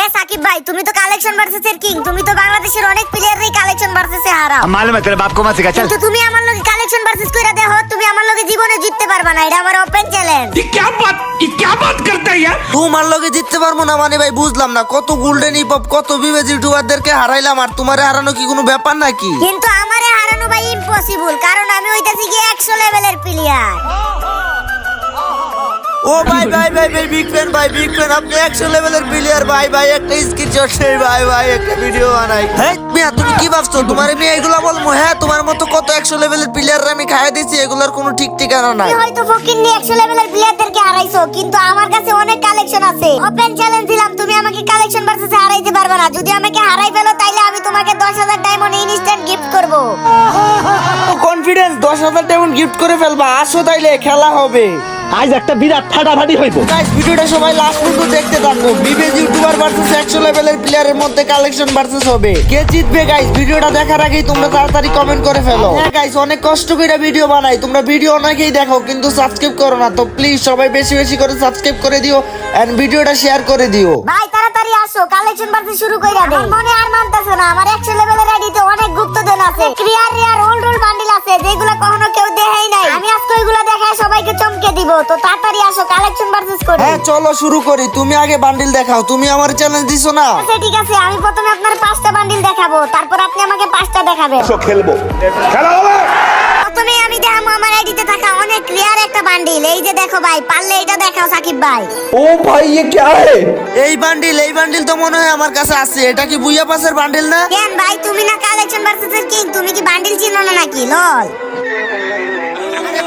এ সাকিব ভাই তুমি তো কালেকশন ভার্সেসের কিং তুমি তো বাংলাদেশের অনেক প্লেয়ারই কালেকশন ভার্সেসে হারাও हम मालूम है तेरे बाप को मत सिखा चल কিন্তু তুমি আমার লগে কালেকশন ভার্সেস কইরা দেখো তুমি আমার লগে জীবনে জিততে পারবা না এটা আমার ওপেন চ্যালেঞ্জ ये क्या बात ये क्या बात करता है यार তোমার লগে জিততে পারবো না মানে ভাই বুঝলাম না কত গোল্ডেন হিপ হপ কত বিবেজ ইউটিউবারদেরকে হারাইলাম আর তোমারে হারানো কি কোনো ব্যাপার নাকি কিন্তু আমারে হারানো ভাই ইম্পসিবল কারণ আমি হইতাছি কি 100 লেভেলের প্লেয়ার ও ভাই ভাই ভাই ভাই বিগ ফ্যান ভাই বিগ ফ্যান আপনি একশো লেভেলের প্লেয়ার ভাই ভাই একটা স্ক্রিনশট নেই ভাই ভাই একটা ভিডিও বানাই। হ্যাঁ মিয়া তুমি কি ভাবছ? তোমার আমি এগুলা বলব? হ্যাঁ তোমার মতো কত একশো লেভেলের প্লেয়ার আমি খাইয়ে দিচ্ছি এগুলোর কোনো ঠিক ঠিকানা নাই। হয়তো ফকির নিয়ে 100 লেভেলের প্লেয়ারদেরকে হারাইছো কিন্তু আমার কাছে অনেক কালেকশন আছে। ওপেন চ্যালেঞ্জ দিলাম তুমি আমাকে কালেকশন ভার্সেসে হারাইতে পারবে না। যদি আমাকে হারাই ফেলো তাইলে আমি তোমাকে 10000 ডায়মন্ড ইনস্ট্যান্ট গিফট করব। কনফিডেন্স দশ হাজার ডায়মন্ড গিফট করে ফেলবা। আসো তাইলে খেলা হবে। আজ একটা বিরাট ফাটাফাটি হইব। গাইস ভিডিওটা সবাই লাস্ট পর্যন্ত দেখতে থাকো। বিবেজ ইউটিউবার ভার্সেস 100 লেভেলের প্লেয়ারের মধ্যে কালেকশন ভার্সেস হবে। কে জিতবে গাইস ভিডিওটা দেখার আগেই তোমরা তাড়াতাড়ি কমেন্ট করে ফেলো। হ্যাঁ গাইস অনেক কষ্ট করে ভিডিও বানাই। তোমরা ভিডিও অনেকেই দেখো কিন্তু সাবস্ক্রাইব করো না। তো প্লিজ সবাই বেশি বেশি করে সাবস্ক্রাইব করে দিও এন্ড ভিডিওটা শেয়ার করে দিও। ভাই তাড়াতাড়ি আসো। কালেকশন ভার্সেস শুরু কইরা দে আমার মনে আর মানতাছে না। আমার 100 লেভেলের আইডিতে অনেক গুপ্তধন আছে। Clear rare old old bundle আছে যেগুলো কখনো কেউ দেখাই নাই। আমি আজকে ওইগুলো দেখায় সবাইকে চমকে দিব। তো তাড়াতাড়ি আসো কালেকশন ভার্সেস করি হ্যাঁ চলো শুরু করি তুমি আগে বান্ডিল দেখাও তুমি আমার চ্যালেঞ্জ দিছো না আচ্ছা ঠিক আছে আমি প্রথমে আপনার পাঁচটা বান্ডিল দেখাবো তারপর আপনি আমাকে পাঁচটা দেখাবেন खेलबो खेला होगा প্রথমে আমি দেখাবো আমার আইডিতে থাকা অনেক ক্লিয়ার একটা বান্ডিল এই যে দেখো ভাই পারলে এটা দেখাও সাকিব ভাই ও ভাই ये क्या है এই বান্ডিল এই বান্ডিল তো মনে হয় আমার কাছে আছে এটা কি বুইয়া পাসের বান্ডিল না কেন ভাই তুমি না কালেকশন ভার্সেসের কিং তুমি কি বান্ডিল চিনো না নাকি লল আরে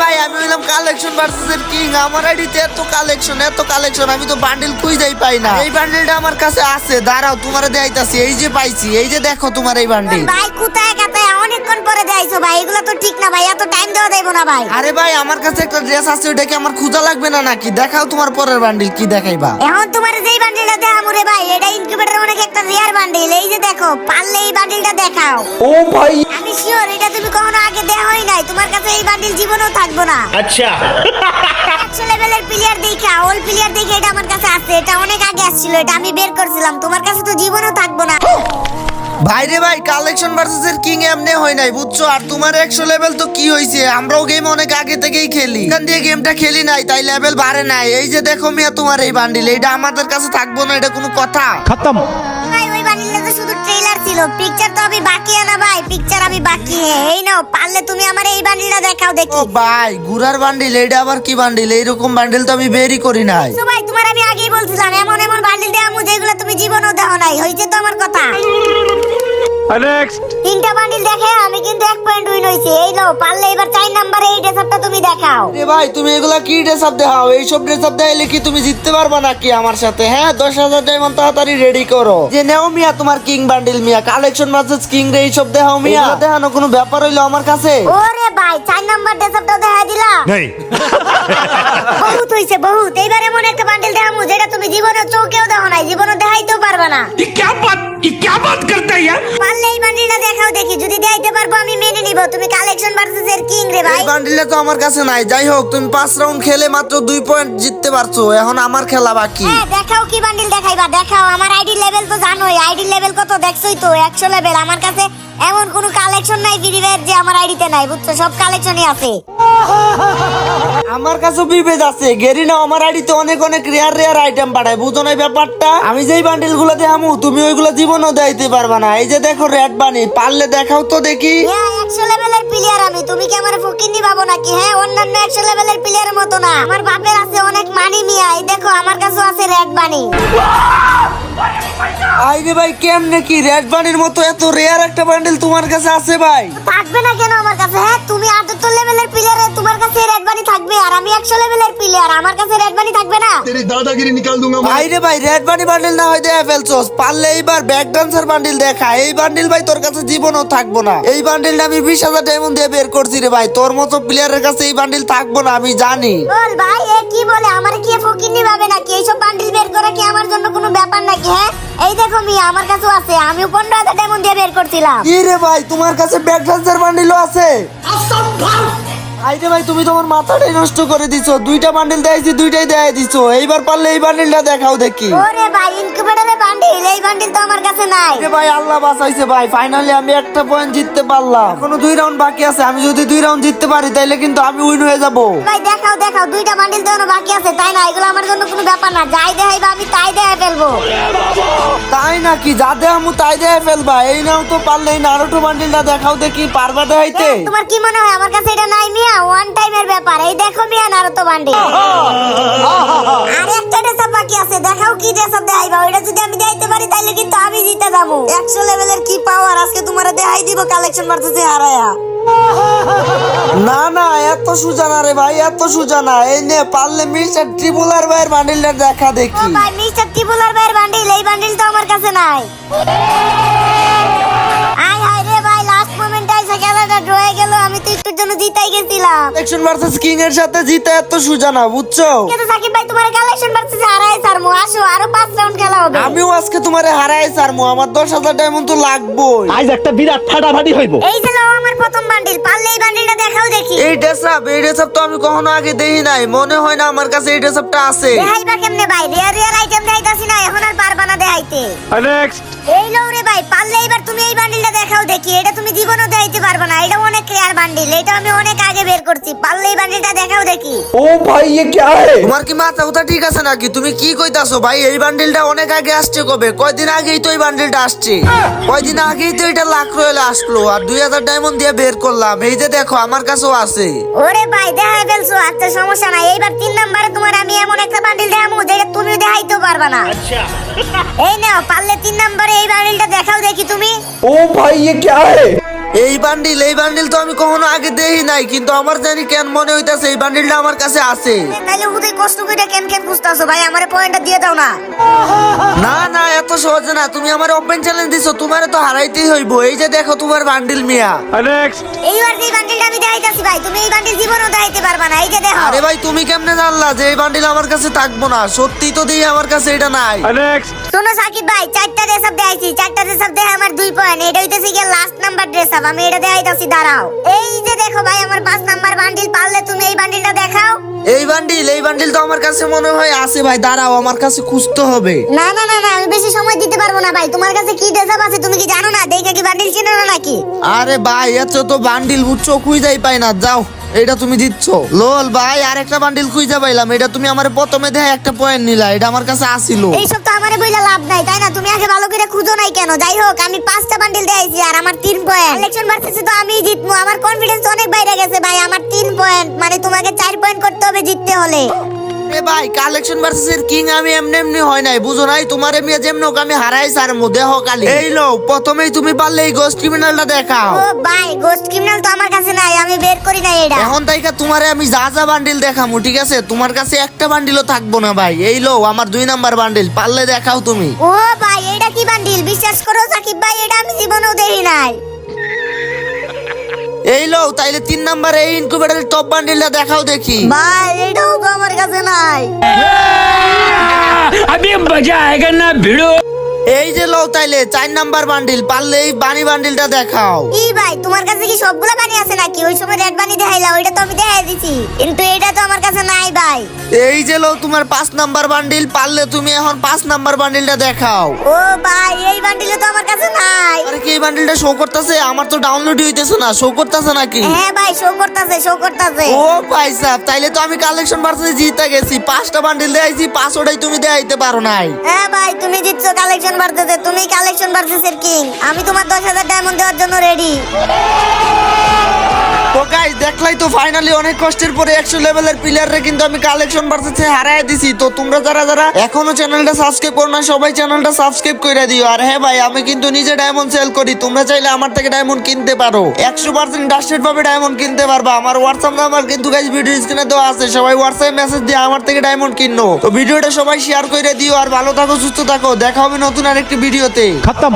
ভাই আমি হইলাম কালেকশন ভার্সেসের কিং আমার আইডিতে এত কালেকশন এত কালেকশন আমি তো বান্ডিল যাই পাই না। এই বান্ডেলটা আমার কাছে আছে দাঁড়াও তোমার দেখাইতাছি। এই যে পাইছি এই যে দেখো তোমার এই বান্ডিল ভাই কোথায় গেছে? অনেকক্ষণ পরে দেখাইছো ভাই এগুলো তো ঠিক না ভাই এত টাইম দেওয়া যাইবো না ভাই। আরে ভাই আমার কাছে একটা ড্রেস আছে ওটা কি আমার খোঁজা লাগবে না নাকি? দেখাও তোমার পরের বান্ডিল কি দেখাইবা? এখন তোমার যেই বান্ডেলটা দেখামু রে ভাই এটা ইনকিউবেটর অনেক একটা রিয়ার বান্ডিল এই যে দেখো পারলে এই বান্ডেলটা দেখাও। ও ভাই! আমি শিওর এটা তুমি কখনো আগে দেখাই নাই। তোমার কাছে এই বান্ডিল জীবনও থাকে রাখব না। আচ্ছা। একশো লেভেলের প্লেয়ার দেখা ওল প্লেয়ার দেখে এটা আমার কাছে আছে এটা অনেক আগে আসছিল এটা আমি বের করছিলাম। তোমার কাছে তো জীবনও থাকব না। ভাই রে ভাই কালেকশন ভার্সেসের কিং এমনে হয় নাই বুঝছ? আর তোমার একশো লেভেল তো কি হয়েছে আমরাও গেম অনেক আগে থেকেই খেলি। এখান দিয়ে গেমটা খেলি নাই তাই লেভেল বাড়ে নাই। এই যে দেখো মিয়া তোমার এই বান্ডিল এটা আমাদের কাছে থাকব না এটা কোনো কথা। খতম। না ভাই। আমি তুমি এই দেখাও দেখি। ভাই বান্ডিল কি এইরকম বান্ডিল তো আমি নাই। ভাই আমি তুমি নাই। আমার কথা। তিনটা বান্ডিল দেখে আমি কিন্তু এক পয়েন্ট উইন হইছি। এই নাও পারলে এবার চার নাম্বারে এই ড্রেসআপটা তুমি দেখাও। এ ভাই তুমি এগুলা কি ড্রেসআপ দেখাও? এই সব ড্রেসআপ দেখাইলে কি তুমি জিততে পারবা নাকি আমার সাথে? হ্যাঁ 10000 ডায়মন্ড তাড়াতাড়ি রেডি করো। যে নেও মিয়া তোমার কিং বান্ডিল মিয়া কালেকশন ভার্সেস কিং রে এই সব দেখাও মিয়া। দেখানো কোনো ব্যাপার হইল আমার কাছে? ওরে ভাই চার নাম্বার ড্রেসআপটা দেখাই দিলা? নেই। বহুত হইছে বহুত। এইবারে মনে একটা বান্ডিল দেখামু যেটা তুমি জীবনে চোখেও দেখো নাই জীবনে দেখাইতেও পারবে না। ই কি বাত ই কি বাত করতে ইয়ার পারলে এই বান্ডিলটা দেখাও দেখি। যদি দেখাইতে পারব আমি মেনে নিব। তুমি কালেকশন ভার্সেস এর কিং রে ভাই। এই বান্ডিলটা তো আমার কাছে নাই। যাই হোক তুমি পাঁচ রাউন্ড খেলে মাত্র দুই পয়েন্ট জিততে পারছ। এখন আমার খেলা বাকি। হ্যাঁ দেখাও কি বান্ডিল দেখাইবা। দেখাও আমার আইডি লেভেল তো জানোই। আইডি লেভেল কত দেখছই তো? একশো লেভেল আমার কাছে এমন কোনো কালেকশন নাই ফ্রি ফায়ার যে আমার আইডিতে নাই বুঝছ? সব কালেকশনই আছে। আমার কাছে বিভেদ আছে। গেরিনা আমার আইডিতে অনেক অনেক রেয়ার রেয়ার আইটেম পাঠায়। বুঝো না ব্যাপারটা? আমি যেই বান্ডিলগুলো দেখামু তুমি ওইগুলো জীবনও দেখাইতে পারবা না। এই যে দেখো রেড বানি পারলে দেখাও তো দেখি। হ্যাঁ একশো লেভেলের প্লেয়ার আমি। তুমি কি আমার ফকিন্নি ভাবো নাকি? হ্যাঁ অন্যান্য একশো লেভেলের প্লেয়ারের মতো না। আমার বাপের আছে অনেক মানি মিয়া। এই দেখো আমার কাছেও আছে রেড বানি আইরে ভাই কেমনে কি? রেড বান্ডির মতো এত রেয়ার একটা বান্ডেল তোমার কাছে আছে ভাই? থাকবে না কেন আমার কাছে? হ্যাঁ তুমি আটাত্তর লেভেলের প্লেয়ার তোমার কাছে রেড বানি থাকবে আর আমি একশো লেভেলের প্লেয়ার আমার কাছে রেড বানি থাকবে না। তেরি দাদাগিরি নিকাল দুঙ্গা আইরে ভাই রেড বানি বান্ডেল না হয় দেয়া ফেলছস। পারলে এইবার ব্যাক ডান্সার বান্ডেল দেখা। এই বান্ডেল ভাই তোর কাছে জীবনও থাকব না। এই বান্ডিলটা আমি বিশ হাজার ডায়মন্ড দিয়ে বের করছি রে ভাই। তোর মতো প্লেয়ারের কাছে এই বান্ডেল থাকব না আমি জানি। বল ভাই এ কি বলে? আমার কি ফকিনি ভাবে নাকি? এইসব বান্ডেল বের করা কি আমার জন্য কোনো ব্যাপার নাকি? হ্যাঁ এই দেখো মিয়া আমার কাছেও আছে। আমি পনেরো হাজার ডায়মন্ড দিয়ে বের করছিলাম। কি রে ভাই তোমার কাছে ব্যাক ডান্সার বান্ডিলও আছে। আইরে ভাই তুমি তোমার মাথাটাই নষ্ট করে দিছো। দুইটা বান্ডিল দেখাইছি দুইটাই দেখাই দিছো। এইবার পারলে এই বান্ডিলটা দেখাও দেখি। ওরে ভাই বান্ডিল বান্ডিল তো আমার কাছে নাই। ভাই আল্লাহ বাঁচাইছে ভাই। ফাইনালি আমি একটা পয়েন্ট জিততে পারলাম। এখনও দুই রাউন্ড বাকি আছে। আমি যদি দুই রাউন্ড জিততে পারি তাইলে কিন্তু আমি উইন হয়ে যাব। ভাই দেখাও দেখাও দুইটা বান্ডিল তো এখনও বাকি আছে তাই না? এগুলো আমার জন্য কোনো ব্যাপার না। যাই দেখাইবা আমি তাই দেখাই ফেলব। তাই নাকি? যা দেখামু তাই দেখে ফেলবা। এই নাও তো পারলে এই নারুটো বান্ডিলটা দেখাও দেখি পারবা দেখাইতে? তোমার কি মনে হয়? আমার কাছে এটা নাই মিয়া? ওয়ান টাইমের ব্যাপার। এই দেখো মিয়া নারুতো বান্ডিল আর একটা ড্রেস বাকি আছে দেখাও কি ড্রেস দেখাইবা। ওইটা যদি আমি দেখাইতে পারি তাহলে কিন্তু আমি জিতে যাব। একশো লেভেলের কি পাওয়ার আজকে তোমার দেখাই দিব কালেকশন ভার্সেসে হারায়া। না না এত সুজা না রে ভাই এত সুজা না। এই নে পারলে মিস্টার ট্রিপুলার ভাইয়ের বান্ডিলটা দেখা দেখি। ভাই মিস্টার টিপুলার ভাইয়ের বান্ডিল এই বান্ডিল তো আমার কাছে নাই। গেল আমি তো একটুর জন্য জিতাই গেছিলাম। ভার্সেস কিং এর সাথে এত সুজা না বুঝছ? কিন্তু সাকিব ভাই তোমার ভার্সেস হারাই সারমু আসো আরও পাঁচ রাউন্ড খেলা হবে। আমিও আজকে তোমারে হারাই সারমু আমার 10000 ডায়মন্ড তো লাগবই। আজ একটা বিরাট হইব। এই যে আমার প্রথম বান্ডিল পারলে এই বান্ডিলটা দেখাও দেখি। এই এই তো আমি কখনো আগে দেখি নাই মনে হয় না আমার কাছে এই ডেসাপটা আছে। কেমনে ভাই? রিয়ার রিয়ার আইটেম দেখাইতাছি না এখন আর পারবা না দেখাইতে। নেক্সট এই লও রে ভাই পারলে এবার তুমি এই বান্ডিলটা দেখাও দেখি এটা তুমি জীবনও দেখাইতে পারবে না এটা অনেক রেয়ার বান্ডিল এটা আমি অনেক আগে বের করছি পারলে এই বান্ডিলটা দেখাও দেখি ओ भाई ये क्या है তোমার কি মাথা কথা ঠিক আছে নাকি তুমি কি কইতাছো ভাই এই বান্ডিলটা অনেক আগে আসছে কবে কয়দিন আগেই তো এই বান্ডিলটা আসছে কয়দিন আগেই তো এটা লাখ রয়েলে আসলো আর দুই হাজার ডায়মন্ড দিয়ে বের করলাম এই যে দেখো আমার কাছেও আছে ওরে ভাই দেখাই ফেলছো আচ্ছা সমস্যা নাই এইবার তিন নাম্বারে তোমার আমি এমন একটা বান্ডিল দেখাবো যেটা তুমি দেখাইতেও পারবা না এই নাও পারলে তিন নাম্বারে এই বান্ডিলটা দেখাও দেখি তুমি ओ भाई ये क्या है এই বান্ডিল এই বান্ডিল তো আমি কখনো আগে দেই নাই কিন্তু আমার জানি কেন মনে হইতাছে এই বান্ডিলটা আমার কাছে আছে। তাহলে উদয় কষ্ট করে কেন কেন বুঝতাছো ভাই আমারে পয়েন্টটা দিয়ে দাও না। না না এত সহজ না তুমি আমারে ওপেন চ্যালেঞ্জ দিছো তোমারে তো হারাইতেই হইব। এই যে দেখো তোমার বান্ডিল মিয়া। নেক্সট এইবার যে বান্ডিলটা আমি দেখাইতাছি ভাই তুমি এই বান্ডিল জীবনও দেখাইতে পারবা না এই যে দেখো। আরে ভাই তুমি কেমনে জানলা যে এই বান্ডিল আমার কাছে থাকব না? সত্যি তো দেই আমার কাছে এটা নাই। নেক্সট শোনো সাকিব ভাই চারটা ড্রেস আপ দেখাইছি চারটা ড্রেস আপ দেখে আমার দুই পয়েন্ট এটা হইতেছে কি লাস্ট নাম্বার ড্রেস আমি এটা দেখাইতাছি দাঁড়াও। এই যে দেখো ভাই আমার পাঁচ নাম্বার বান্ডিল পারলে তুমি এই বান্ডিলটা দেখাও। এই বান্ডিল এই বান্ডিল তো আমার কাছে মনে হয় আছে ভাই দাঁড়াও আমার কাছে খুঁজতে হবে। না না না না আমি বেশি সময় দিতে পারব না ভাই তোমার কাছে কি আপ আছে তুমি কি জানো না? দেখে কি বান্ডিল চিনো না নাকি? আরে ভাই এত তো বান্ডিল বুঝছ খুঁজাই পাই না যাও। এটা তুমি দিচ্ছ? লোল ভাই আর একটা বান্ডিল খুঁজে পাইলাম। এটা তুমি আমার প্রথমে দেয় একটা পয়েন্ট নিলা। এটা আমার কাছে আসিল। এইসব তো আমারে বইলা লাভ নাই, তাই না? তুমি আগে ভালো করে খুঁজো নাই কেন? যাই হোক, আমি পাঁচটা বান্ডিল দিয়েছি আর আমার তিন পয়েন্ট ইলেকশন ভার্সেসে তো আমি জিতবো। আমার কনফিডেন্স অনেক বাইরে গেছে ভাই, আমার তিন পয়েন্ট মানে তোমাকে চার পয়েন্ট করতে হবে জিততে হলে। এ ভাই কালেকশন ভার্সেস কিং আমি এমনি এমনি হয় নাই বুঝো নাই? তোমার এমনি যেমন ওকে আমি হারাই সার মধ্যে হকালি এই লো প্রথমেই তুমি পারলে এই গোস্ট ক্রিমিনালটা দেখাও। ও ভাই গোস্ট ক্রিমিনাল তো আমার কাছে নাই আমি বের করি নাই এটা। এখন তাইকা তোমারে আমি যা যা বান্ডিল দেখামু ঠিক আছে? তোমার কাছে একটা বান্ডিলও থাকব না ভাই। এই লো আমার দুই নাম্বার বান্ডিল পারলে দেখাও তুমি। ও ভাই এটা কি বান্ডিল বিশ্বাস করো সাকিব ভাই এটা আমি জীবনেও দেখি নাই। এই লো তাইলে তিন নাম্বার এই ইনকুবেটরের টপ বান্ডিলটা দেখাও দেখি ভাই এটাও তো আমার কাছে নাই अभी मजा आएगा ना भिड़ो এই যে লো তাইলে চার নাম্বার বান্ডিল পারলে এই বানি বান্ডিলটা দেখাও কি ভাই তোমার কাছে কি সবগুলা বানি আছে নাকি ওই সময় রেড বানি দেখাইলা ওইটা তো আমি দেখাই দিছি কিন্তু এটা তো আমার কাছে নাই ভাই এই যে লো তোমার পাঁচ নাম্বার বান্ডিল পারলে তুমি এখন পাঁচ নাম্বার বান্ডিলটা দেখাও। ও ভাই এই বান্ডিলে তো আমার কাছে নাই। আরে কি এই বান্ডিলটা শো করতেছে? আমার তো ডাউনলোড হইতেছে না শো করতেছে নাকি? হ্যাঁ ভাই শো করতেছে শো করতেছে। ও ভাই সাহেব তাইলে তো আমি কালেকশন ভার্সেসে জিতে গেছি। পাঁচটা বান্ডিল দেখাইছি পাঁচটাই তুমি দেখাইতে পারো নাই। হ্যাঁ ভাই তুমি জিতছো কালেকশন ভার্সেসে তুমি কালেকশন ভার্সেসের কিং আমি তোমার দশ হাজার ডায়মন্ড দেওয়ার জন্য রেডি তো গাইস দেখলাই তো ফাইনালি অনেক কষ্টের পরে একশো লেভেলের প্লেয়াররা কিন্তু আমি কালেকশন বাড়তেছে, হারায় দিছি। তো তোমরা যারা যারা এখনও চ্যানেলটা সাবস্ক্রাইব করো না সবাই চ্যানেলটা সাবস্ক্রাইব করে দিও। আর হ্যাঁ ভাই, আমি কিন্তু নিজে ডায়মন্ড সেল করি, তোমরা চাইলে আমার থেকে ডায়মন্ড কিনতে পারো। একশো পার্সেন্ট ডাস্টেড ভাবে ডায়মন্ড কিনতে পারবা। আমার হোয়াটসঅ্যাপ নাম্বার কিন্তু গাইস ভিডিও স্ক্রিনে দেওয়া আছে। সবাই হোয়াটসঅ্যাপ মেসেজ দিয়ে আমার থেকে ডায়মন্ড কিনো। তো ভিডিওটা সবাই শেয়ার করে দিও। আর ভালো থাকো, সুস্থ থাকো। দেখা হবে নতুন আরেকটি ভিডিওতে খতম।